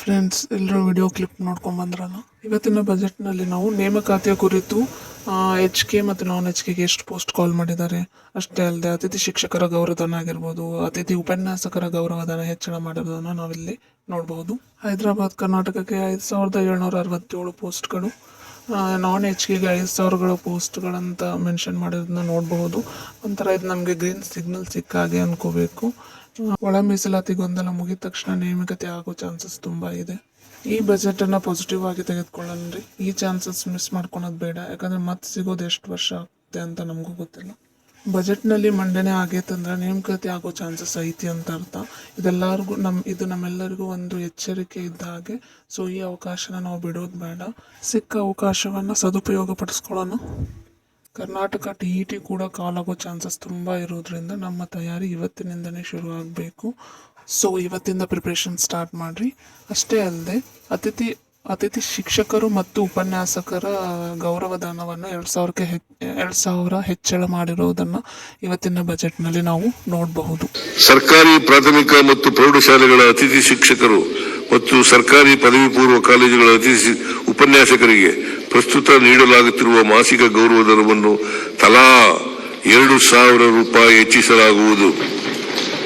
Friends ಎಲ್ಲರೂ video clip ನೋಡ್ಕೊಂಡ್ ಬಂದ್ರಲ್ಲ? ಇವತ್ತಿನ ಬಜೆಟ್ನಲ್ಲಿ ನಾವು ನೇಮಕಾತಿಯ ಕುರಿತು ಎಚ್ ಕೆ ಮತ್ತು ನಾನ್ ಎಚ್ ಕೆಗೆ ಎಷ್ಟು ಪೋಸ್ಟ್ ಕಾಲ್ ಮಾಡಿದ್ದಾರೆ? ಅಷ್ಟೇ ಅಲ್ಲದೆ ಅತಿಥಿ ಶಿಕ್ಷಕರ ಗೌರವಧನ ಆಗಿರ್ಬೋದು, ಅತಿಥಿ ಉಪನ್ಯಾಸಕರ ಗೌರವಧನ ಹೆಚ್ಚಳ ಮಾಡಿರೋದನ್ನು ನಾವಿಲ್ಲಿ ನೋಡಬಹುದು. ಹೈದರಾಬಾದ್, ಕರ್ನಾಟಕಕ್ಕೆ ಐದು ಸಾವಿರದ ಏಳ್ನೂರ ಅರವತ್ತೇಳು ಪೋಸ್ಟ್ಗಳು ನಾನ್ ಎಚ್ ಕೆಗೆ ಐದು ಸಾವಿರಗಳ ಪೋಸ್ಟ್ಗಳಂತ ಮೆನ್ಷನ್ ಮಾಡಿರೋದನ್ನ ನೋಡಬಹುದು. ಒಂಥರ ಇದು ನಮಗೆ ಗ್ರೀನ್ ಸಿಗ್ನಲ್ ಸಿಕ್ಕ ಹಾಗೆ ಅನ್ಕೋಬೇಕು ಒಳ ಮೀಸಲಾತಿ ಗೊಂದಲ ಮುಗಿದ ತಕ್ಷಣ ನೇಮಕತೆ ಆಗೋ ಚಾನ್ಸಸ್ ತುಂಬ ಇದೆ. ಈ ಬಜೆಟ್ ಅನ್ನ ಪಾಸಿಟಿವ್ ಆಗಿ ತೆಗೆದುಕೊಳ್ಳಲ್ರಿ. ಈ ಚಾನ್ಸಸ್ ಮಿಸ್ ಮಾಡ್ಕೊಳೋದು ಬೇಡ. ಯಾಕಂದ್ರೆ ಮತ್ತೆ ಸಿಗೋದು ಎಷ್ಟು ವರ್ಷ ಆಗುತ್ತೆ ಅಂತ ನಮಗೂ ಗೊತ್ತಿಲ್ಲ. ಬಜೆಟ್ನಲ್ಲಿ ಮಂಡನೆ ಆಗೈತಂದ್ರೆ ನೇಮಕಾತಿ ಆಗೋ ಚಾನ್ಸಸ್ ಐತಿ ಅಂತ ಅರ್ಥ. ಇದೆಲ್ಲರಿಗೂ ನಮ್ಮ ಇದು ನಮ್ಮೆಲ್ಲರಿಗೂ ಒಂದು ಎಚ್ಚರಿಕೆ ಇದ್ದ ಹಾಗೆ, ಸೊ ಈ ಅವಕಾಶನ ನಾವು ಬಿಡೋದು ಬೇಡ. ಸಿಕ್ಕ ಅವಕಾಶವನ್ನು ಸದುಪಯೋಗ ಪಡಿಸ್ಕೊಳ್ಳೋಣ ಕರ್ನಾಟಕ ಟಿ ಇ ಟಿ ಕೂಡ ಕಾಲಾಗೋ ಚಾನ್ಸಸ್ ತುಂಬ ಇರೋದ್ರಿಂದ ನಮ್ಮ ತಯಾರಿ ಇವತ್ತಿನಿಂದನೇ ಶುರು ಆಗಬೇಕು. ಸೊ ಇವತ್ತಿಂದ ಪ್ರಿಪ್ರೇಷನ್ ಸ್ಟಾರ್ಟ್ ಮಾಡಿರಿ. ಅಷ್ಟೇ ಅಲ್ಲದೆ ಅತಿಥಿ ಅತಿಥಿ ಶಿಕ್ಷಕರು ಮತ್ತು ಉಪನ್ಯಾಸಕರ ಗೌರವಧನವನ್ನು ಎರಡು ಸಾವಿರಕ್ಕೆ ಹೆ, ಎರಡು ಸಾವಿರ ಹೆಚ್ಚಳ ಮಾಡಿರುವುದನ್ನು ಇವತ್ತಿನ ಬಜೆಟ್ನಲ್ಲಿ ನಾವು ನೋಡಬಹುದು. ಸರ್ಕಾರಿ ಪ್ರಾಥಮಿಕ ಮತ್ತು ಪ್ರೌಢಶಾಲೆಗಳ ಅತಿಥಿ ಶಿಕ್ಷಕರು ಮತ್ತು ಸರ್ಕಾರಿ ಪದವಿ ಪೂರ್ವ ಕಾಲೇಜುಗಳ ಅತಿಥಿ ಉಪನ್ಯಾಸಕರಿಗೆ ಪ್ರಸ್ತುತ ನೀಡಲಾಗುತ್ತಿರುವ ಮಾಸಿಕ ಗೌರವಧನವನ್ನು ತಲಾ ಎರಡು ಸಾವಿರ ರೂಪಾಯಿ ಹೆಚ್ಚಿಸಲಾಗುವುದು.